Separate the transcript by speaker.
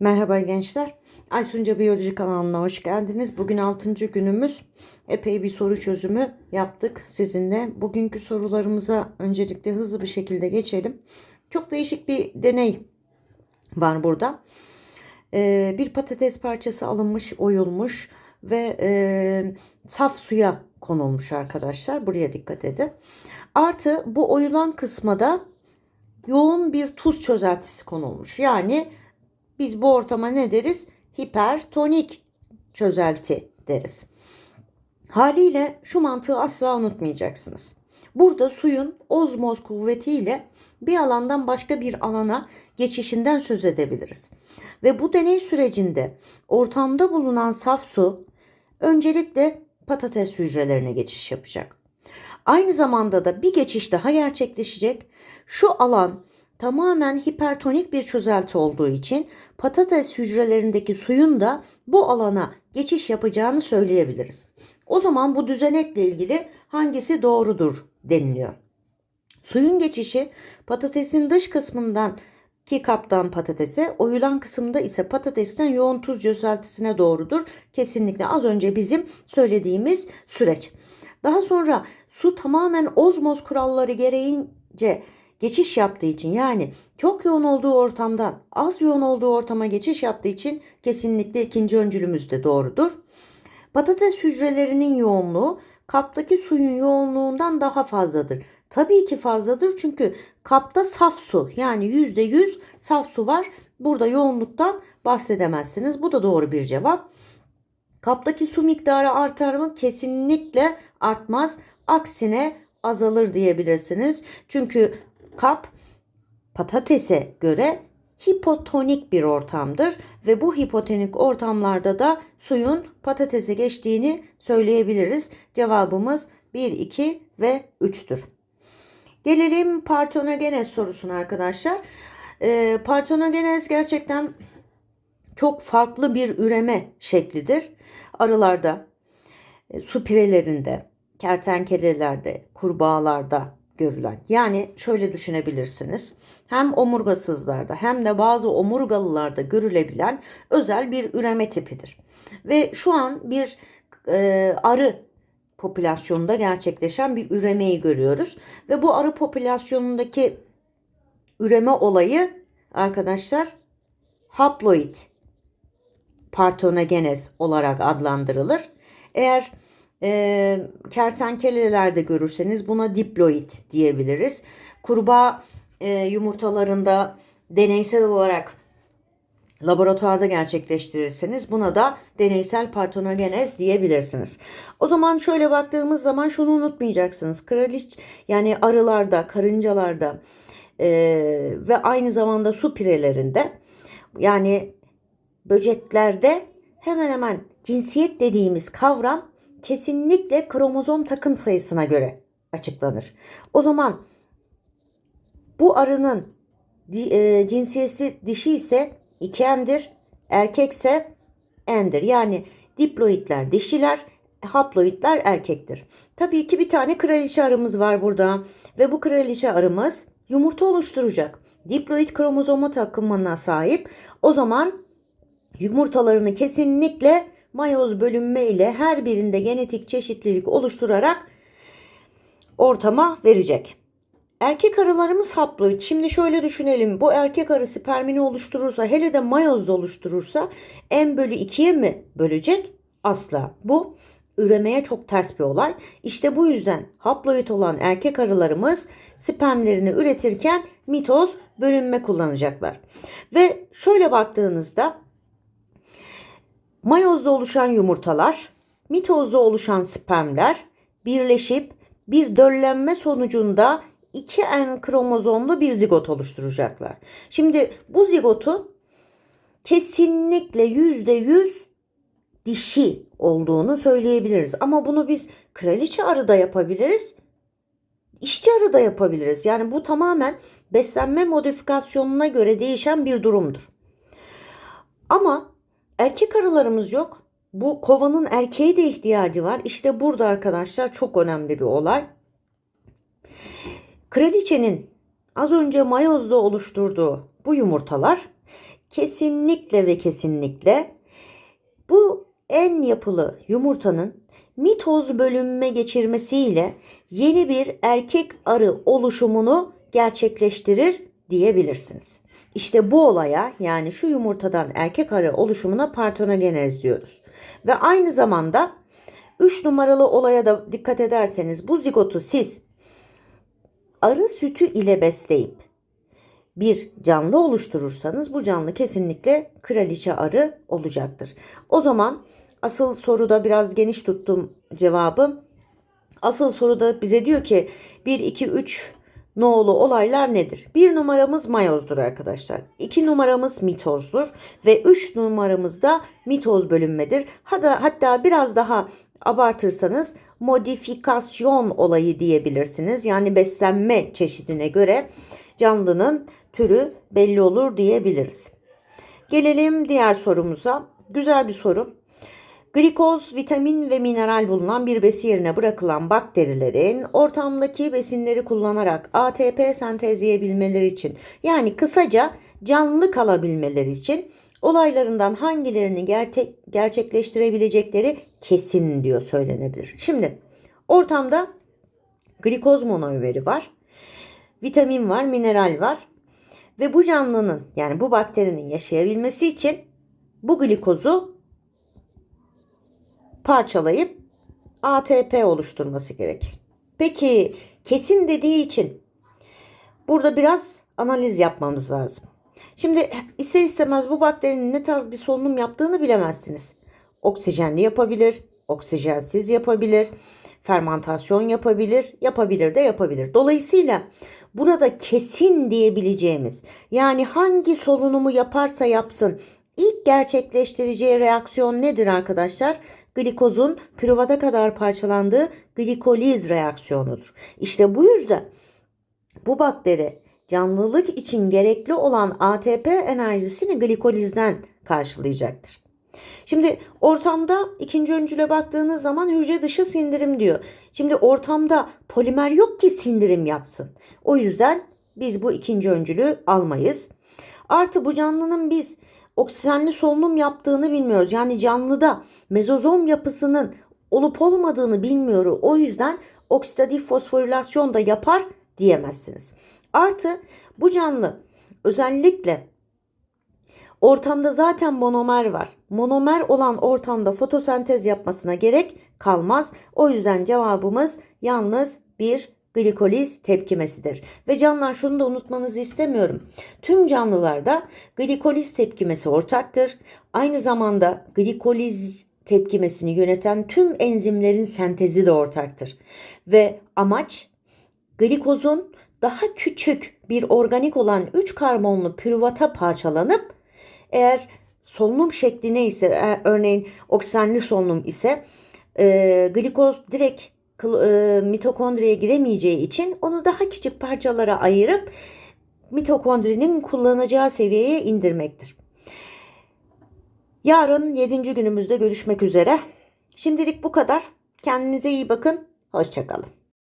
Speaker 1: Merhaba gençler. Aysunca Biyoloji kanalına hoş geldiniz. Bugün 6. günümüz. Epey bir soru çözümü yaptık sizinle. Bugünkü sorularımıza öncelikle hızlı bir şekilde geçelim. Çok değişik bir deney var burada. Ee, bir patates parçası alınmış, oyulmuş ve e, saf suya konulmuş arkadaşlar. Buraya dikkat edin. Artı bu oyulan kısma da yoğun bir tuz çözeltisi konulmuş. Yani biz bu ortama ne deriz? Hipertonik çözelti deriz. Haliyle şu mantığı asla unutmayacaksınız. Burada suyun ozmoz kuvvetiyle bir alandan başka bir alana geçişinden söz edebiliriz. Ve bu deney sürecinde ortamda bulunan saf su öncelikle patates hücrelerine geçiş yapacak. Aynı zamanda da bir geçiş daha gerçekleşecek. Şu alan tamamen hipertonik bir çözelti olduğu için patates hücrelerindeki suyun da bu alana geçiş yapacağını söyleyebiliriz. O zaman bu düzenekle ilgili hangisi doğrudur deniliyor. Suyun geçişi patatesin dış kısmından ki kaptan patatese, oyulan kısımda ise patatesten yoğun tuz çözeltisine doğrudur. Kesinlikle az önce bizim söylediğimiz süreç. Daha sonra su tamamen ozmoz kuralları gereğince geçiş yaptığı için yani çok yoğun olduğu ortamdan az yoğun olduğu ortama geçiş yaptığı için kesinlikle ikinci öncülümüz de doğrudur. Patates hücrelerinin yoğunluğu kaptaki suyun yoğunluğundan daha fazladır. Tabii ki fazladır çünkü kapta saf su yani %100 saf su var. Burada yoğunluktan bahsedemezsiniz. Bu da doğru bir cevap. Kaptaki su miktarı artar mı? Kesinlikle artmaz. Aksine azalır diyebilirsiniz. Çünkü kap patatese göre hipotonik bir ortamdır ve bu hipotonik ortamlarda da suyun patatese geçtiğini söyleyebiliriz. Cevabımız 1, 2 ve 3'tür. Gelelim partonogenez sorusuna arkadaşlar. E, partonogenez gerçekten çok farklı bir üreme şeklidir. Arılarda, e, su pirelerinde, kertenkelelerde, kurbağalarda görülen. Yani şöyle düşünebilirsiniz. Hem omurgasızlarda hem de bazı omurgalılarda görülebilen özel bir üreme tipidir. Ve şu an bir e, arı popülasyonunda gerçekleşen bir üremeyi görüyoruz. Ve bu arı popülasyonundaki üreme olayı arkadaşlar haploid partonogenez olarak adlandırılır. Eğer e, kertenkelelerde görürseniz buna diploid diyebiliriz. Kurbağa e, yumurtalarında deneysel olarak laboratuvarda gerçekleştirirseniz buna da deneysel partonogenez diyebilirsiniz. O zaman şöyle baktığımız zaman şunu unutmayacaksınız. Kraliç yani arılarda, karıncalarda e, ve aynı zamanda su pirelerinde yani böceklerde hemen hemen cinsiyet dediğimiz kavram kesinlikle kromozom takım sayısına göre açıklanır. O zaman bu arının e, cinsiyeti dişi ise ikendir, erkekse endir. Yani diploidler dişiler, haploidler erkektir. Tabii ki bir tane kraliçe arımız var burada ve bu kraliçe arımız yumurta oluşturacak. Diploid kromozoma takımına sahip. O zaman yumurtalarını kesinlikle mayoz bölünme ile her birinde genetik çeşitlilik oluşturarak ortama verecek. Erkek arılarımız haploid. Şimdi şöyle düşünelim. Bu erkek arı spermini oluşturursa hele de mayoz oluşturursa n bölü 2'ye mi bölecek? Asla. Bu üremeye çok ters bir olay. İşte bu yüzden haploid olan erkek arılarımız spermlerini üretirken mitoz bölünme kullanacaklar. Ve şöyle baktığınızda mayozda oluşan yumurtalar, mitozda oluşan spermler birleşip bir döllenme sonucunda 2N kromozomlu bir zigot oluşturacaklar. Şimdi bu zigotu kesinlikle %100 dişi olduğunu söyleyebiliriz. Ama bunu biz kraliçe arıda yapabiliriz. İşçi arıda yapabiliriz. Yani bu tamamen beslenme modifikasyonuna göre değişen bir durumdur. Ama erkek arılarımız yok. Bu kovanın erkeğe de ihtiyacı var. İşte burada arkadaşlar çok önemli bir olay. Kraliçenin az önce mayozda oluşturduğu bu yumurtalar kesinlikle ve kesinlikle bu en yapılı yumurtanın mitoz bölünme geçirmesiyle yeni bir erkek arı oluşumunu gerçekleştirir diyebilirsiniz. İşte bu olaya yani şu yumurtadan erkek arı oluşumuna partonogenez diyoruz. Ve aynı zamanda 3 numaralı olaya da dikkat ederseniz bu zigotu siz arı sütü ile besleyip bir canlı oluşturursanız bu canlı kesinlikle kraliçe arı olacaktır. O zaman asıl soruda biraz geniş tuttum cevabı. Asıl soruda bize diyor ki 1, 2, 3 no'lu olaylar nedir? Bir numaramız mayozdur arkadaşlar. İki numaramız mitozdur. Ve üç numaramız da mitoz bölünmedir. Hatta, hatta biraz daha abartırsanız modifikasyon olayı diyebilirsiniz. Yani beslenme çeşidine göre canlının türü belli olur diyebiliriz. Gelelim diğer sorumuza. Güzel bir soru. Glikoz, vitamin ve mineral bulunan bir besi yerine bırakılan bakterilerin ortamdaki besinleri kullanarak ATP sentezleyebilmeleri için yani kısaca canlı kalabilmeleri için olaylarından hangilerini gerçek, gerçekleştirebilecekleri kesin diyor söylenebilir. Şimdi ortamda glikoz monomeri var, vitamin var, mineral var ve bu canlının yani bu bakterinin yaşayabilmesi için bu glikozu parçalayıp ATP oluşturması gerekir. Peki kesin dediği için burada biraz analiz yapmamız lazım. Şimdi ister istemez bu bakterinin ne tarz bir solunum yaptığını bilemezsiniz. Oksijenli yapabilir, oksijensiz yapabilir, fermantasyon yapabilir, yapabilir de yapabilir. Dolayısıyla burada kesin diyebileceğimiz yani hangi solunumu yaparsa yapsın ilk gerçekleştireceği reaksiyon nedir arkadaşlar? Glikozun püruvata kadar parçalandığı glikoliz reaksiyonudur. İşte bu yüzden bu bakteri canlılık için gerekli olan ATP enerjisini glikolizden karşılayacaktır. Şimdi ortamda ikinci öncüle baktığınız zaman hücre dışı sindirim diyor. Şimdi ortamda polimer yok ki sindirim yapsın. O yüzden biz bu ikinci öncülü almayız. Artı bu canlının biz oksijenli solunum yaptığını bilmiyoruz. Yani canlıda mezozom yapısının olup olmadığını bilmiyoruz. O yüzden oksidatif fosforilasyon da yapar diyemezsiniz. Artı bu canlı özellikle ortamda zaten monomer var. Monomer olan ortamda fotosentez yapmasına gerek kalmaz. O yüzden cevabımız yalnız bir glikoliz tepkimesidir. Ve canlar şunu da unutmanızı istemiyorum. Tüm canlılarda glikoliz tepkimesi ortaktır. Aynı zamanda glikoliz tepkimesini yöneten tüm enzimlerin sentezi de ortaktır. Ve amaç glikozun daha küçük bir organik olan 3 karbonlu pürüvata parçalanıp eğer solunum şekli neyse e, örneğin oksijenli solunum ise e, glikoz direkt mitokondriye giremeyeceği için onu daha küçük parçalara ayırıp mitokondrinin kullanacağı seviyeye indirmektir. Yarın 7. günümüzde görüşmek üzere. Şimdilik bu kadar. Kendinize iyi bakın. Hoşçakalın.